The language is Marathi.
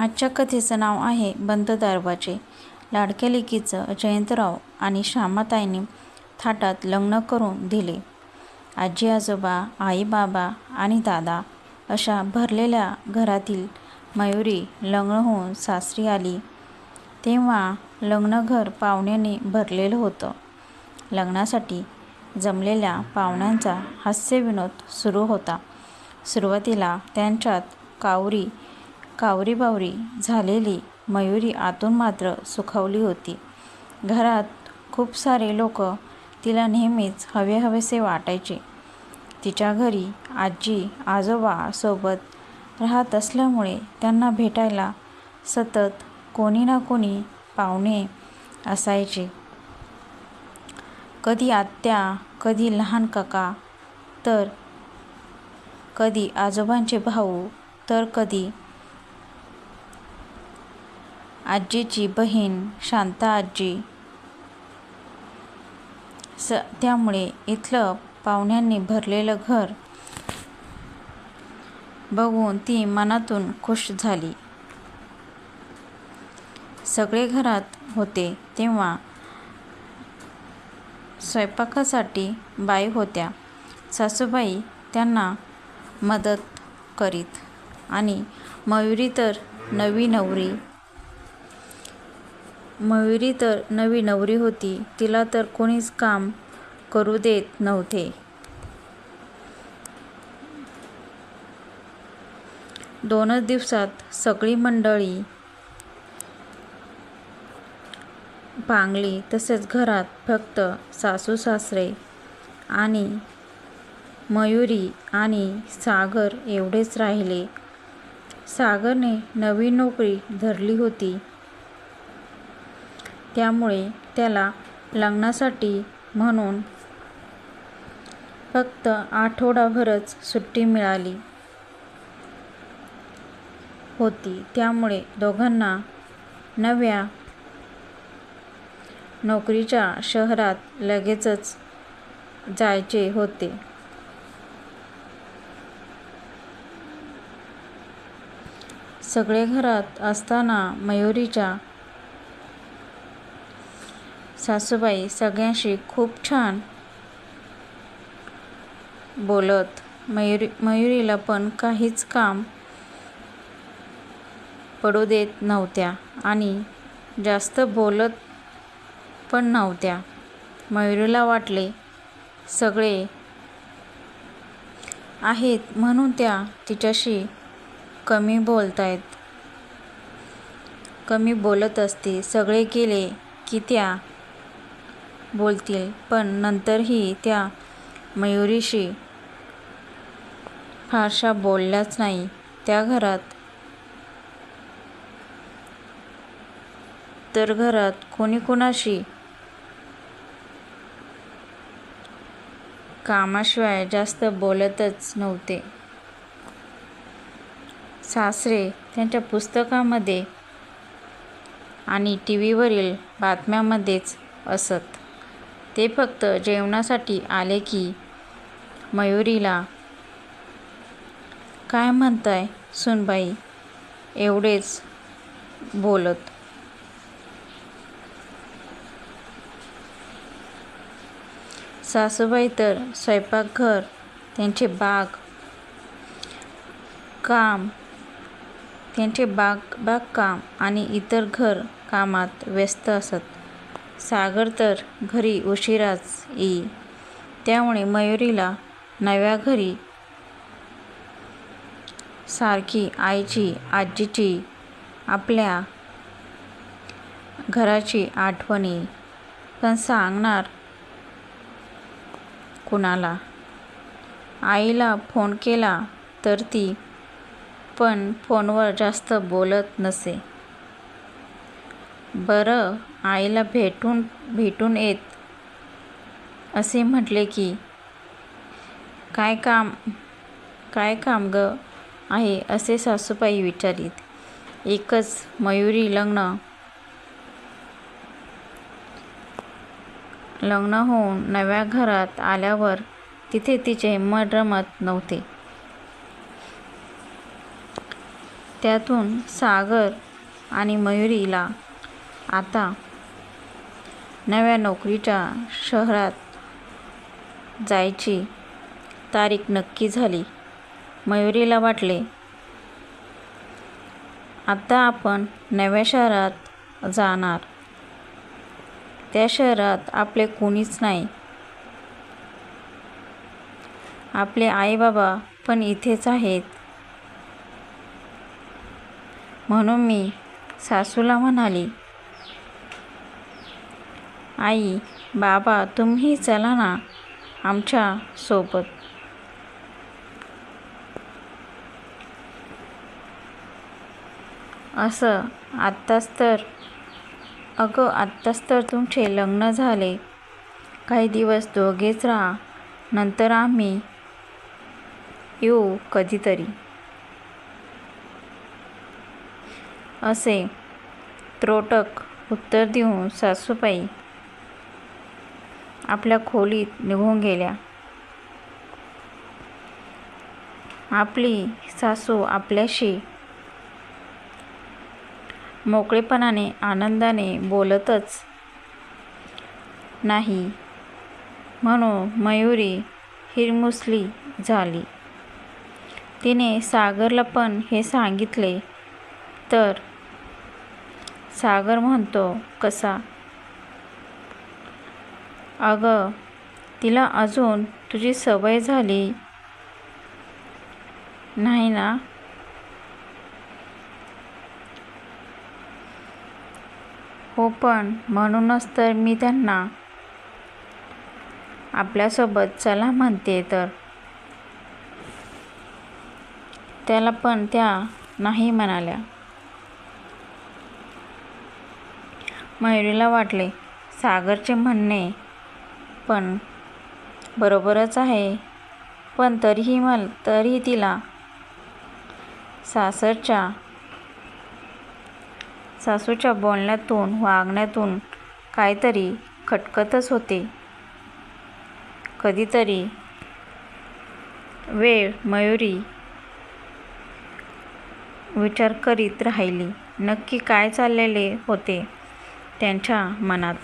आजच्या कथेचं नाव आहे बंद दारवाजे लाडक्या लेकीचं जयंतराव आणि श्यामाताईने थाटात लग्न करून दिले. आजी-आजोबा, आई-बाबा आणि दादा अशा भरलेल्या घरातील मयुरी लग्न होऊन सासरी आली तेव्हा लग्नघर पाहुण्याने भरलेलं होतं. लग्नासाठी जमलेल्या पाहुण्यांचा हास्यविनोद सुरू होता. सुरुवातीला त्यांच्यात कावरी कावरीबावरी झालेली मयुरी आतून मात्र सुखावली होती. घरात खूप सारे लोक तिला नेहमीच हवेहवेसे वाटायचे. तिच्या घरी आजी-आजोबा सोबत राहत असल्यामुळे त्यांना भेटायला सतत कोणी ना कोणी पाहुणे असायचे. कधी आत्या, कधी लहान काका, तर कधी आजोबांचे भाऊ, तर कधी आजीची बहीण शांता आजी स त्यामुळे इथलं पाहुण्यांनी भरलेलं घर बघून ती मनातून खुश झाली. सगळे घरात होते तेव्हा स्वयंपाकासाठी बाई होत्या. सासूबाई त्यांना मदत करीत आणि मयुरी तर नवी नवरी मयुरी तर नवी नवरी होती. तिला तर कोणीच काम करू देत नव्हते. दोनच दिवसात सगळी मंडळी पांगली. तसेच घरात फक्त सासू-सासरे आणि मयुरी आणि सागर एवढेच राहिले. सागरने नवी नोकरी धरली होती त्यामुळे त्याला लग्नासाठी म्हणून फक्त आठवडाभरच सुट्टी मिळाली होती. त्यामुळे दोघांना नव्या नोकरीच्या शहरात लगेचच जायचे होते. सगळे घरात असताना मयुरीच्या सासूबाई सगळ्यांशी खूप छान बोलत. मयुरीला पण काहीच काम पडू देत नव्हत्या आणि जास्त बोलत पण नव्हत्या. मयुरीला वाटले सगळे आहेत म्हणून त्या तिच्याशी कमी बोलत असते सगळे गेले की त्या बोलतील पण नंतरही त्या मयुरीशी फारशा बोलल्याच नाही. त्या घरात तर घरात कोणी कोणाशी कामाशिवाय जास्त बोलतच नव्हते. सासरे त्यांच्या पुस्तकामध्ये आणि टीव्हीवरील बातम्यांमध्येच असत. ते फक्त जेवणासाठी आले की मयुरीला 'काय म्हणताय सुनबाई एवढेच बोलत. सासूबाई तर स्वयंपाकघर, त्यांचे बाग काम त्यांचे बाग बागकाम आणि इतर घर कामात व्यस्त असत. सागर तर घरी उशिराच येई. त्यामुळे मयुरीला नव्या घरी सारखी आईची, आजीची, आपल्या घराची आठवण येई. पण सांगणार कुणाला? आईला फोन केला तर ती पण फोनवर जास्त बोलत नसे. बरं आईला भेटून भेटून येत असे म्हटले की 'काय काम काय काम गं आहे' असे सासूबाई विचारीत. एकच मयुरी लग्न होऊन नव्या घरात आल्यावर तिथे तिचे मन रमत नव्हते. त्यातून सागर आणि मयुरीला आता नव्या नोकरीच्या शहरात जायची तारीख नक्की झाली मयुरीला वाटले. आता आपण नव्या शहरात जाणार. त्या शहरात आपले कोणीच नाही. आपले आई बाबा पण इथेच आहेत. म्हणून मी सासूला म्हणाली आई बाबा तुम्ही चला ना आमच्यासोबत. असं आत्ताच तर. अगं आत्ताच तर तुमचे लग्न झाले. काही दिवस दोघेच राहा नंतर आम्ही येऊ कधीतरी. असे त्रोटक उत्तर देऊन सासूबाई आपल्या खोलीत निघून गेल्या. आपली सासू आपल्याशी मोकळेपणाने आनंदाने बोलतच नाही म्हणून मयुरी हिरमुसली झाली. तिने सागरला पण हे सांगितले तर सागर म्हणतो कसा अगं तिला अजून तुझी सवय झाली. नाही ना? हो पण म्हणूनच तर मी त्यांना आपल्यासोबत चला म्हणते तर. त्याला पण त्या नाही म्हणाल्या. मयुरीला वाटले सागरचे म्हणणे पण बरोबरच आहे. पण तरीही मल तरीही तिला सासरच्या सासूच्या बोलण्यातून वागण्यातून काहीतरी खटकतच होते. कधीतरी वेळ मयुरी विचार करीत राहिली. नक्की काय चाललेले होते त्यांच्या मनात?